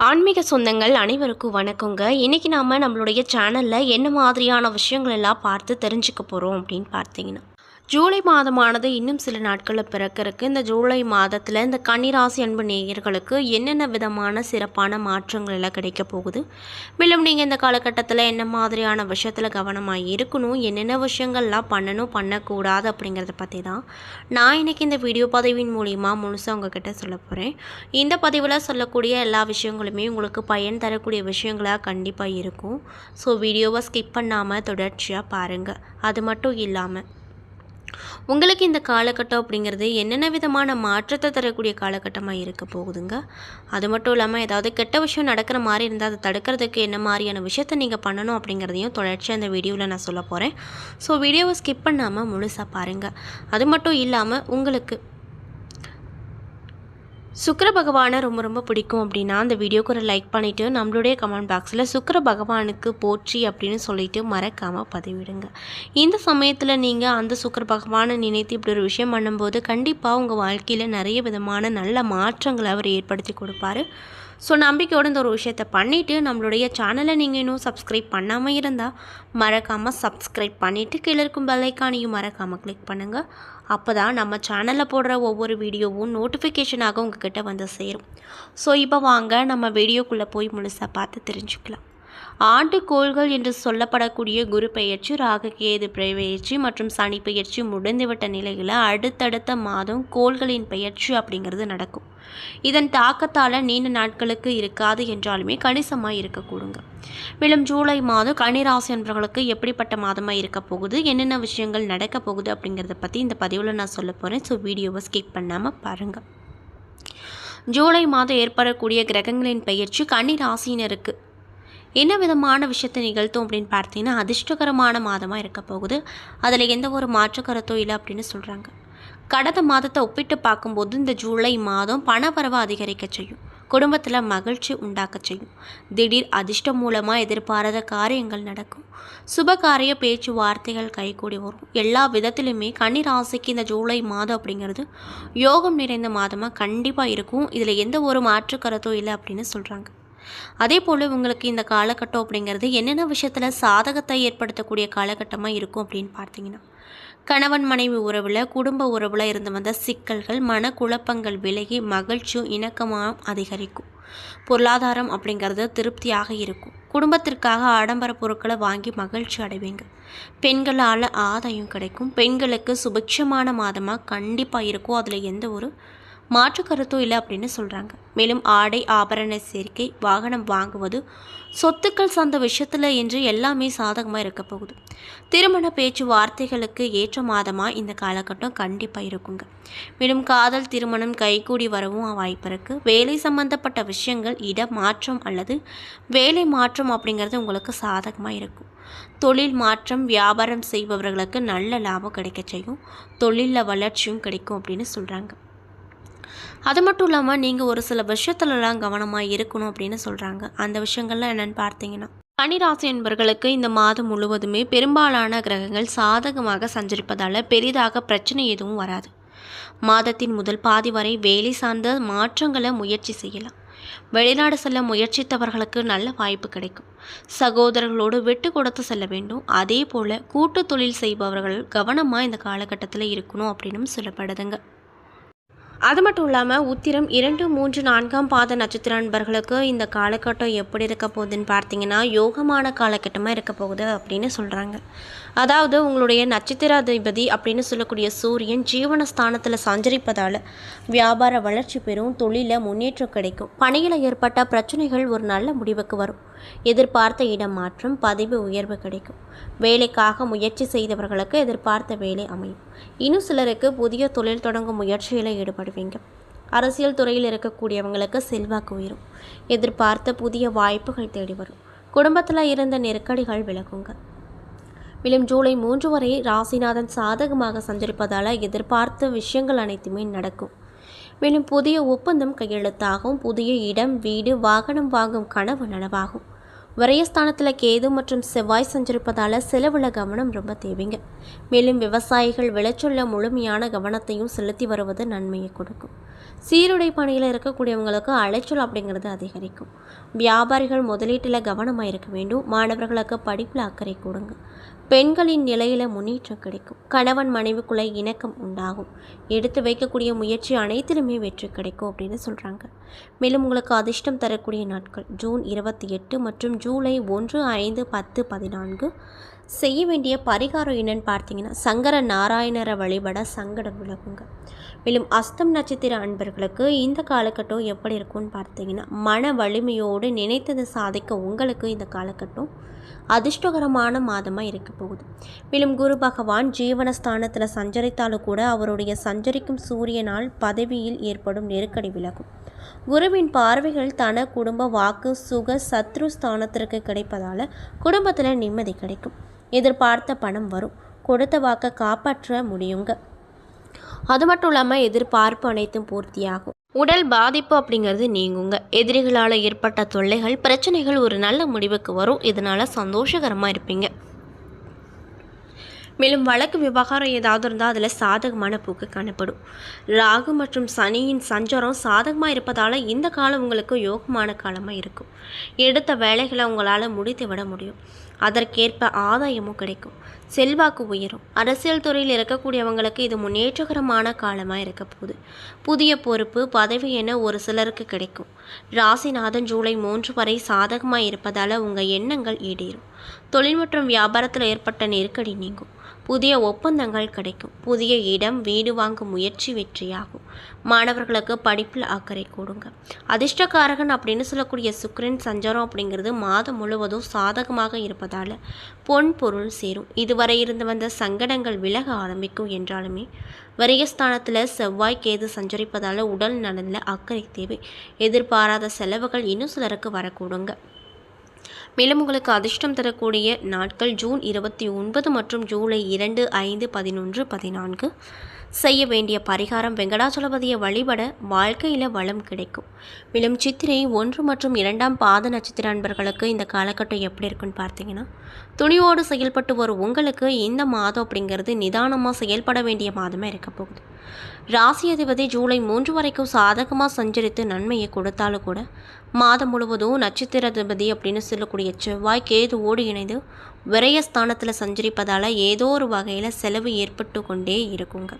ஆன்மீக சொந்தங்கள் அனைவருக்கும் வணக்கங்க. இன்றைக்கி நாம் நம்மளுடைய சேனலில் என்ன மாதிரியான விஷயங்கள் எல்லாம் பார்த்து தெரிஞ்சுக்க போகிறோம் அப்படின்னு பார்த்தீங்கன்னா ஜூலை மாதமானது இன்னும் சில நாட்களில் பிறக்கறக்கு இந்த ஜூலை மாதத்தில் இந்த கன்னிராசி அன்பு நேயர்களுக்கு என்னென்ன விதமான சிறப்பான மாற்றங்கள் எல்லாம் கிடைக்க போகுது? மேலும் நீங்கள் இந்த காலகட்டத்தில் என்ன மாதிரியான விஷயத்தில் கவனமாக இருக்கணும்? என்னென்ன விஷயங்கள்லாம் பண்ணணும் பண்ணக்கூடாது அப்படிங்கிறத பற்றி தான் நான் இன்றைக்கி இந்த வீடியோ பதிவின் மூலிமா முழுசாக உங்ககிட்ட சொல்ல போகிறேன் இந்த பதிவில் சொல்லக்கூடிய எல்லா விஷயங்களுமே உங்களுக்கு பயன் தரக்கூடிய விஷயங்களாக கண்டிப்பாக இருக்கும். ஸோ வீடியோவை ஸ்கிப் பண்ணாமல் தொடர்ச்சியாக பாருங்கள் அது மட்டும் இல்லாமல் உங்களுக்கு இந்த காலகட்டம் அப்படிங்கிறது என்னென்ன விதமான மாற்றத்தை தரக்கூடிய காலகட்டமாக இருக்க போகுதுங்க? அது மட்டும் இல்லாமல் ஏதாவது கெட்ட விஷயம் நடக்கிற மாதிரி இருந்தால் அதை தடுக்கிறதுக்கு என்ன மாதிரியான விஷயத்தை நீங்கள் பண்ணணும் அப்படிங்கிறதையும் தொடர்ச்சியாக அந்த வீடியோவில் நான் சொல்ல போகிறேன் ஸோ வீடியோவை ஸ்கிப் பண்ணாமல் முழுசாக பாருங்கள் அது மட்டும் இல்லாமல் உங்களுக்கு சுக்கிர பகவானை ரொம்ப ரொம்ப பிடிக்கும் அப்படின்னா அந்த வீடியோக்கு ஒரு லைக் பண்ணிவிட்டு நம்மளுடைய கமெண்ட் பாக்ஸில் சுக்கிர பகவானுக்கு போற்றி அப்படின்னு சொல்லிட்டு மறக்காமல் பதிவிடுங்க. இந்த சமயத்தில் நீங்கள் அந்த சுக்கர பகவானை நினைத்து இப்படி ஒரு விஷயம் பண்ணும்போது கண்டிப்பாக உங்கள் வாழ்க்கையில் நிறைய விதமான நல்ல மாற்றங்களை அவர் ஏற்படுத்தி கொடுப்பாரு. ஸோ நம்பிக்கையோட இந்த ஒரு விஷயத்தை பண்ணிவிட்டு நம்மளுடைய சேனலை நீங்கள் இன்னும் சப்ஸ்கிரைப் பண்ணாமல் இருந்தால் மறக்காமல் சப்ஸ்கிரைப் பண்ணிவிட்டு கீழே இருக்கும் பெல்லைக்கானையும் மறக்காமல் கிளிக் பண்ணுங்கள் அப்போ தான் நம்ம சேனலில் போடுற ஒவ்வொரு வீடியோவும் நோட்டிஃபிகேஷனாக உங்ககிட்ட வந்து சேரும். ஸோ இப்போ வாங்க நம்ம வீடியோக்குள்ளே போய் முழுசாக பார்த்து தெரிஞ்சுக்கலாம். ஆண்டுகோள்கள் என்று சொல்லப்படக்கூடிய குரு பெயர்ச்சி ராககேது பெயர்ச்சி மற்றும் சனி பெயர்ச்சி முடிந்துவிட்ட நிலையில் அடுத்தடுத்த மாதம் கோள்களின் பெயர்ச்சி அப்படிங்கிறது நடக்கும். இதன் தாக்கத்தால் நீண்ட நாட்களுக்கு இருக்காது என்றாலுமே கணிசமாக இருக்கக்கூடுங்க மேலும் ஜூலை மாதம் கனிராசி என்பவர்களுக்கு எப்படிப்பட்ட மாதமாக இருக்க போகுது என்னென்ன விஷயங்கள் நடக்க போகுது அப்படிங்கிறத பற்றி இந்த பதிவில் நான் சொல்ல போகிறேன் ஸோ வீடியோவை ஸ்கிப் பண்ணாமல் பாருங்கள் ஜூலை மாதம் ஏற்படக்கூடிய கிரகங்களின் பெயர்ச்சி கன்னி ராசினருக்கு என்ன விதமான விஷயத்தை நிகழ்த்தும் அப்படின்னு பார்த்தீங்கன்னா அதிர்ஷ்டகரமான மாதமாக இருக்க போகுது. அதில் எந்த ஒரு மாற்று இல்லை அப்படின்னு சொல்கிறாங்க கடந்த மாதத்தை ஒப்பிட்டு பார்க்கும்போது இந்த ஜூலை மாதம் பணவரவை அதிகரிக்க செய்யும். குடும்பத்தில் மகிழ்ச்சி உண்டாக்க செய்யும். திடீர் அதிர்ஷ்டம் மூலமாக எதிர்பாராத காரியங்கள் நடக்கும். சுபகாரிய பேச்சுவார்த்தைகள் கைகூடி வரும். எல்லா விதத்திலுமே கன்னி ராசிக்கு இந்த ஜூலை மாதம் அப்படிங்கிறது யோகம் நிறைந்த மாதமாக கண்டிப்பாக இருக்கும். இதில் எந்த ஒரு மாற்று கருத்தும் இல்லை அப்படின்னு சொல்கிறாங்க அதே போல் உங்களுக்கு இந்த காலகட்டம் அப்படிங்கிறது என்னென்ன விஷயத்தில் சாதகத்தை ஏற்படுத்தக்கூடிய காலகட்டமாக இருக்கும் அப்படின்னு பார்த்தீங்கன்னா கணவன் மனைவி உறவில் குடும்ப உறவில் இருந்து வந்த சிக்கல்கள் மனக்குழப்பங்கள் விலகி மகிழ்ச்சியும் இணக்கமாக அதிகரிக்கும். பொருளாதாரம் அப்படிங்கிறது திருப்தியாக இருக்கும். குடும்பத்திற்காக ஆடம்பர பொருட்களை வாங்கி மகிழ்ச்சி அடைவீங்க. பெண்களால் ஆதாயம் கிடைக்கும். பெண்களுக்கு சுபிக்ஷமான மாதமாக கண்டிப்பாக இருக்கும். அதில் எந்த ஒரு மாற்று கருத்தும் இல்லை அப்படின்னு சொல்கிறாங்க மேலும் ஆடை ஆபரண சேர்க்கை வாகனம் வாங்குவது சொத்துக்கள் சார்ந்த விஷயத்தில் என்று எல்லாமே சாதகமாக இருக்க போகுது. திருமண பேச்சு வார்த்தைகளுக்கு ஏற்ற மாதமாக இந்த காலகட்டம் கண்டிப்பாக இருக்குங்க. மேலும் காதல் திருமணம் கைகூடி வரவும் வாய்ப்பு இருக்குது வேலை சம்பந்தப்பட்ட விஷயங்கள் இட மாற்றம் அல்லது வேலை மாற்றம் அப்படிங்கிறது உங்களுக்கு சாதகமாக இருக்கும். தொழில் மாற்றம் வியாபாரம் செய்பவர்களுக்கு நல்ல லாபம் கிடைக்க செய்யும். தொழிலில் வளர்ச்சியும் கிடைக்கும் அப்படின்னு சொல்கிறாங்க அது மட்டும் இல்லாமல் நீங்கள் ஒரு சில விஷயத்துலலாம் கவனமாக இருக்கணும் அப்படின்னு சொல்கிறாங்க அந்த விஷயங்கள்லாம் என்னென்னு பார்த்தீங்கன்னா கன்னிராசி என்பவர்களுக்கு இந்த மாதம் முழுவதுமே பெரும்பாலான கிரகங்கள் சாதகமாக சஞ்சரிப்பதால் பெரிதாக பிரச்சனை எதுவும் வராது. மாதத்தின் முதல் பாதி வரை வேலை சார்ந்த மாற்றங்களை முயற்சி செய்யலாம். வெளிநாடு செல்ல முயற்சித்தவர்களுக்கு நல்ல வாய்ப்பு கிடைக்கும். சகோதரர்களோடு விட்டு கொடுத்து செல்ல வேண்டும். அதே போல் கூட்டு தொழில் செய்பவர்கள் கவனமாக இந்த காலகட்டத்தில் இருக்கணும் அப்படின்னு சொல்லப்படுதுங்க. அது மட்டும் இல்லாமல் உத்திரம் இரண்டு மூன்று நான்காம் பாத நட்சத்திர நண்பர்களுக்கு இந்த காலகட்டம் எப்படி இருக்க போகுதுன்னு பார்த்தீங்கன்னா யோகமான காலகட்டமாக இருக்க போகுது அப்படின்னு சொல்கிறாங்க அதாவது உங்களுடைய நட்சத்திராதிபதி அப்படின்னு சொல்லக்கூடிய சூரியன் ஜீவனஸ்தானத்தில் சஞ்சரிப்பதால் வியாபார வளர்ச்சி பெறும் தொழிலில் முன்னேற்றம் கிடைக்கும். பணியில் ஏற்பட்ட பிரச்சனைகள் ஒரு நல்ல முடிவுக்கு வரும். எதிர்பார்த்த இடம் மாற்றம் பதவி உயர்வு கிடைக்கும். வேலைக்காக முயற்சி செய்தவர்களுக்கு எதிர்பார்த்த வேலை அமையும். இன்னும் சிலருக்கு புதிய தொழில் தொடங்கும் முயற்சியில் ஈடுபடுவீங்க. அரசியல் துறையில் இருக்கக்கூடியவங்களுக்கு செல்வாக்கு உயரும். எதிர்பார்த்த புதிய வாய்ப்புகள் தேடி வரும். குடும்பத்தில் இருந்த நெருக்கடிகள் விலகுங்க. மேலும் ஜூலை மூன்று வரை ராசிநாதன் சாதகமாக சஞ்சரிப்பதால் எதிர்பார்த்த விஷயங்கள் அனைத்துமே நடக்கும். மேலும் புதிய ஒப்பந்தம் கையெழுத்தாகும். புதிய இடம் வீடு வாகனம் வாங்கும் கனவு நனவாகும். விரயஸ்தானத்தில் கேது மற்றும் செவ்வாய் சஞ்சரிப்பதால் செலவுல கவனம் ரொம்ப தேவைங்க. மேலும் விவசாயிகள் விளைச்சொல்ல முழுமையான கவனத்தையும் செலுத்தி வருவது நன்மையை கொடுக்கும். சீருடை பணியில் இருக்கக்கூடியவங்களுக்கு அலைச்சல் அப்படிங்கிறது அதிகரிக்கும். வியாபாரிகள் முதலீட்டில் கவனமாக இருக்க வேண்டும். மாணவர்களுக்கு படிப்பில் அக்கறை கொடுங்க. பெண்களின் நிலையில் முன்னேற்றம் கிடைக்கும். கணவன் மனைவிக்குள்ளே இணக்கம் உண்டாகும். எடுத்து வைக்கக்கூடிய முயற்சி அனைத்திலுமே வெற்றி கிடைக்கும் அப்படின்னு சொல்கிறாங்க மேலும் உங்களுக்கு அதிர்ஷ்டம் தரக்கூடிய நாட்கள். ஜூன் இருபத்தி எட்டு மற்றும் ஜூலை ஒன்று ஐந்து பத்து பதினான்கு. செய்ய வேண்டிய பரிகாரம் என்னன்னு பார்த்தீங்கன்னா சங்கர நாராயணரை வழிபட சங்கடம் விலகுங்க மேலும் அஸ்தம் நட்சத்திர அன்பர்களுக்கு இந்த காலகட்டம் எப்படி இருக்கும்னு பார்த்தீங்கன்னா மன வலிமையோடு நினைத்ததை சாதிக்க உங்களுக்கு இந்த காலகட்டம் அதிர்ஷ்டகரமான மாதமாக இருக்க போகுது. மேலும் குரு பகவான் ஜீவனஸ்தானத்தில் சஞ்சரித்தாலும் கூட அவருடைய சஞ்சரிக்கும் சூரியனால் பதவியில் ஏற்படும் நெருக்கடி விலகும். குருவின் பார்வைகள் தன குடும்ப வாக்கு சுக சத்ரு ஸ்தானத்திற்கு கிடைப்பதால் குடும்பத்தில் நிம்மதி கிடைக்கும். எதிர்பார்த்த பணம் வரும். கொடுத்த வாக்கை காப்பாற்ற முடியுங்க. அது மட்டும் இல்லாமல் எதிர்பார்ப்பு அனைத்தும் பூர்த்தியாகும். உடல் பாதிப்பு அப்படிங்கிறது நீங்குங்க. எதிரிகளால் ஏற்பட்ட தொல்லைகள் பிரச்சனைகள் ஒரு நல்ல முடிவுக்கு வரும். இதனால சந்தோஷகரமாக இருப்பீங்க. மேலும் வழக்கு விவகாரம் ஏதாவது இருந்தால் அதில் சாதகமான போக்கு காணப்படும். ராகு மற்றும் சனியின் சஞ்சாரம் சாதகமாக இருப்பதால் இந்த காலம் உங்களுக்கு யோகமான காலமாக இருக்கும். எடுத்த வேலைகளை உங்களால் முடித்து விட முடியும். அதற்கேற்ப ஆதாயமும் கிடைக்கும். செல்வாக்கு உயரும். அரசியல் துறையில் இருக்கக்கூடியவங்களுக்கு இது முன்னேற்றகரமான காலமாக இருக்க போகுது. புதிய பொறுப்பு பதவி என ஒரு சிலருக்கு கிடைக்கும். ராசிநாதன் ஜூலை மூன்று வரை சாதகமாக இருப்பதால் உங்கள் எண்ணங்கள் ஈடேறும். தொழில் மற்றும் வியாபாரத்தில் ஏற்பட்ட நெருக்கடி நீங்கும். புதிய ஒப்பந்தங்கள் கிடைக்கும். புதிய இடம் வீடு வாங்கும் முயற்சி வெற்றியாகும். மாணவர்களுக்கு படிப்பில் அக்கறை கொடுங்க. அதிர்ஷ்டக்காரகன் அப்படின்னு சொல்லக்கூடிய சுக்கரன் சஞ்சாரம் அப்படிங்கிறது மாதம் முழுவதும் சாதகமாக இருப்பதால் பொன் பொருள் சேரும். இதுவரை இருந்து வந்த சங்கடங்கள் விலக ஆரம்பிக்கும் என்றாலுமே வரியஸ்தானத்தில் செவ்வாய் கேது சஞ்சரிப்பதால் உடல் நலனில் அக்கறை தேவை. எதிர்பாராத செலவுகள் இன்னும் சிலருக்கு வரக்கூடுங்க. மேலும் உங்களுக்கு அதிர்ஷ்டம் தரக்கூடிய நாட்கள் ஜூன் இருபத்தி ஒன்பது மற்றும் ஜூலை இரண்டு ஐந்து பதினொன்று பதினான்கு. செய்ய வேண்டிய பரிகாரம் வெங்கடாச்சலபதியை வழிபட வாழ்க்கையில் வளம் கிடைக்கும். மேலும் சித்திரை ஒன்று மற்றும் இரண்டாம் பாத நட்சத்திர அன்பர்களுக்கு இந்த காலகட்டம் எப்படி இருக்குன்னு பார்த்தீங்கன்னா துணிவோடு செயல்பட்டு வரும் உங்களுக்கு இந்த மாதம் அப்படிங்கிறது நிதானமாக செயல்பட வேண்டிய மாதமாக இருக்க போகுது. ராசி அதிபதி ஜூலை மூன்று வரைக்கும் சாதகமாக சஞ்சரித்து நன்மையை கொடுத்தாலும் கூட மாதம் முழுவதும் நட்சத்திர அதிபதி அப்படின்னு சொல்லக்கூடிய செவ்வாய் கேதுவோடு இணைந்து விரயஸ்தானத்தில் சஞ்சரிப்பதால் ஏதோ ஒரு வகையில் செலவு ஏற்பட்டு கொண்டே இருக்குங்க.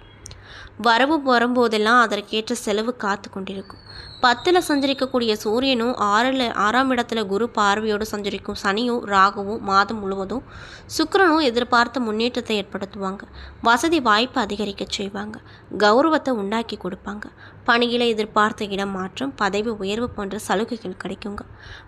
வரவு வரும்போதெல்லாம் அதற்கேற்ற செலவு காத்து கொண்டிருக்கும். பத்தில் சஞ்சரிக்கக்கூடிய சூரியனும் ஆறில் ஆறாம் இடத்துல குரு பார்வையோடு சஞ்சரிக்கும் சனியும் ராகுவும் மாதம் முழுவதும் சுக்கரனும் எதிர்பார்த்த முன்னேற்றத்தை ஏற்படுத்துவாங்க. வசதி வாய்ப்பு அதிகரிக்க செய்வாங்க. கௌரவத்தை உண்டாக்கி கொடுப்பாங்க. பணியில் எதிர்பார்த்த இடம் மாற்றம் பதவி உயர்வு போன்ற சலுகைகள் கிடைக்குங்க.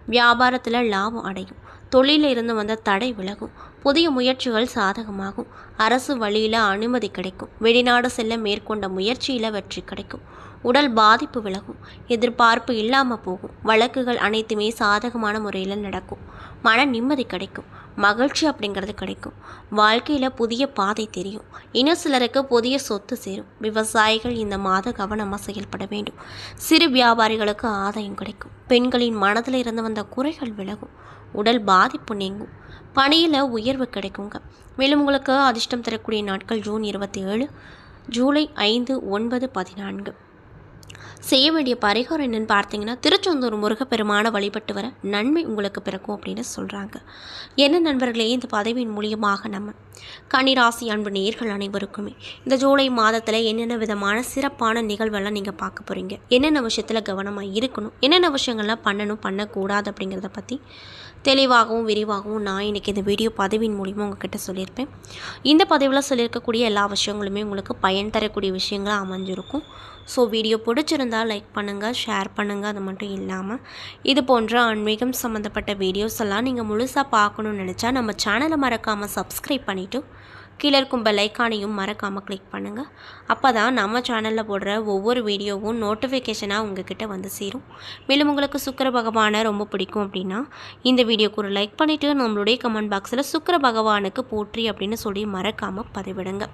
வியாபாரத்தில் லாபம் அடையும். தொழிலில் இருந்து வந்த தடை விலகும். புதிய முயற்சிகள் சாதகமாகும். அரசு வழியில் அனுமதி கிடைக்கும். வெளிநாடு செல்ல மேற்கொண்ட முயற்சியில் வெற்றி கிடைக்கும். உடல் பாதிப்பு விலகும். எதிர்பார்ப்பு இல்லாமல் போகும். வழக்குகள் அனைத்துமே சாதகமான முறையில் நடக்கும். மன நிம்மதி கிடைக்கும். மகிழ்ச்சி அப்படிங்கிறது கிடைக்கும். வாழ்க்கையில் புதிய பாதை தெரியும். இன்னும் சிலருக்கு புதிய சொத்து சேரும். விவசாயிகள் இந்த மாத கவனமாக செயல்பட வேண்டும். சிறு வியாபாரிகளுக்கு ஆதாயம் கிடைக்கும். பெண்களின் மனதில் இருந்து வந்த குறைகள் விலகும். உடல் பாதிப்பு நீங்கும். பணியில் உயர்வு கிடைக்குங்க. மேலும் உங்களுக்கு அதிர்ஷ்டம் தரக்கூடிய நாட்கள் ஜூன் இருபத்தி ஏழு ஜூலை ஐந்து ஒன்பது பதினான்கு. செய்ய வேண்டிய பரிகாரம் என்னென்னு பார்த்தீங்கன்னா திருச்செந்தூர் முருகப்பெருமான வழிபட்டு வர நன்மை உங்களுக்கு பிறக்கும் அப்படின்னு சொல்கிறாங்க என்ன நண்பர்களே இந்த பதவியின் மூலியமாக நம்ம கன்னிராசி அன்பு நேர்கள் அனைவருக்குமே இந்த ஜூலை மாதத்தில் என்னென்ன விதமான சிறப்பான நிகழ்வெல்லாம் நீங்கள் பார்க்க போகிறீங்க என்னென்ன விஷயத்தில் கவனமாக இருக்கணும்? என்னென்ன விஷயங்கள்லாம் பண்ணணும் பண்ணக்கூடாது அப்படிங்கிறத பற்றி தெளிவாகவும் விரிவாகவும் நான் இன்றைக்கி இந்த வீடியோ பதிவின் மூலிமா உங்ககிட்ட சொல்லியிருப்பேன். இந்த பதிவில் சொல்லியிருக்கக்கூடிய எல்லா விஷயங்களுமே உங்களுக்கு பயன் தரக்கூடிய விஷயங்களாக அமைஞ்சிருக்கும். ஸோ வீடியோ பிடிச்சிருந்தால் லைக் பண்ணுங்கள் ஷேர் பண்ணுங்கள் அது மட்டும் இல்லாமல் இது போன்ற ஆன்மீகம் சம்மந்தப்பட்ட வீடியோஸ் எல்லாம் நீங்கள் முழுசாக பார்க்கணுன்னு நினச்சா நம்ம சேனலை மறக்காமல் சப்ஸ்கிரைப் பண்ணிவிட்டு கீழே இருக்கும் பெல் ஐக்கானையும் மறக்காமல் கிளிக் பண்ணுங்கள் அப்போ தான் நம்ம சேனலில் போடுற ஒவ்வொரு வீடியோவும் நோட்டிஃபிகேஷனாக உங்ககிட்ட வந்து சேரும். மேலும் உங்களுக்கு சுக்கர பகவானை ரொம்ப பிடிக்கும் அப்படின்னா இந்த வீடியோக்கு ஒரு லைக் பண்ணிவிட்டு நம்மளுடைய கமெண்ட் பாக்ஸில் சுக்கர பகவானுக்கு போற்றி அப்படின்னு சொல்லி மறக்காமல் பதிவிடுங்க.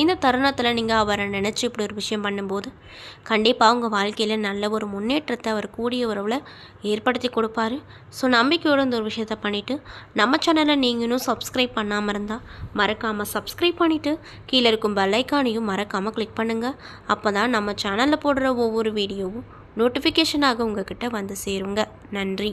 இந்த தருணத்தில் நீங்கள் அவரை நினச்சி இப்படி ஒரு விஷயம் பண்ணும்போது கண்டிப்பாக உங்கள் வாழ்க்கையில் நல்ல ஒரு முன்னேற்றத்தை அவர் கூடிய உறவில் ஏற்படுத்தி கொடுப்பாரு. ஸோ நம்பிக்கையோடு இந்த ஒரு விஷயத்த பண்ணிவிட்டு நம்ம சேனலை நீங்கள் இன்னும் சப்ஸ்கிரைப் பண்ணாமல் இருந்தால் மறக்காமல் சப்ஸ்கிரைப் பண்ணிவிட்டு கீழே இருக்கும் பெல்லைக்கானையும் மறக்காமல் கிளிக் பண்ணுங்கள் அப்போ தான் நம்ம சேனலில் போடுற ஒவ்வொரு வீடியோவும் நோட்டிஃபிகேஷனாக உங்ககிட்ட வந்து சேருங்க. நன்றி.